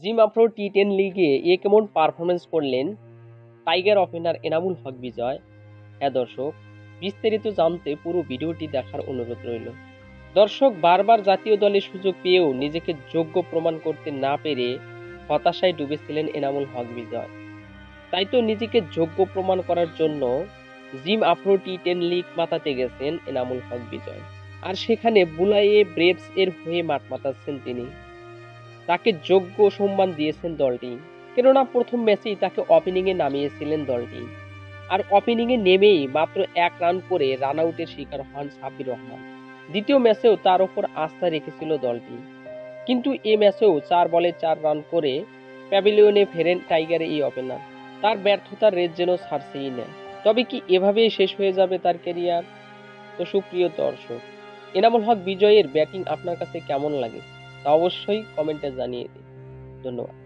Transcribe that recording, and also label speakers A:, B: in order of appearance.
A: Gym Afro T ten লিগে এ কেমন performance করলেন টাইগার ওপেনার এনামুল হক বিজয়। হ্যাঁ দর্শক, বিস্তারিত জানতে পুরো ভিডিওটি দেখার অনুরোধ রইল। দর্শক, বারবার জাতীয় দলে সুযোগ পেয়েও নিজেকে যোগ্য প্রমাণ করতে না পেরে হতাশায় ডুবেছিলেন এনামুল হক বিজয়। তাই তো নিজেকে যোগ্য প্রমাণ করার জন্য Zim Afro T ten league মাতাতে গেছেন এনামুল হক বিজয়। আর সেখানে বুলাইয়ে ব্রেভস এর হয়ে মাঠ মাতাচ্ছেন তিনি। তাকে যোগ্য সম্মান দিয়েছেন দলটি। কেননা প্রথম ম্যাচেই তাকে ওপেনিংয়ে নামিয়েছিলেন দলটি। আর ওপেনিংয়ে নেমেই মাত্র এক রান করে রান আউটের শিকার হন সাবির রহমান। দ্বিতীয় ম্যাচেও তার ওপর আস্থা রেখেছিল দলটি। কিন্তু এ ম্যাচেও চার বলে চার রান করে প্যাভিলিয়নে ফেরেন টাইগার এই ওপেনার তার ব্যর্থতার রেট যেন ছাড়ছেই না। তবে কি এভাবেই শেষ হয়ে যাবে তার ক্যারিয়ার তো সুপ্রিয় দর্শক, এনামুল হক বিজয়ের ব্যাটিং আপনার কাছে কেমন লাগে? তা অবশ্যই কমেন্টে জানিয়ে দিন। ধন্যবাদ।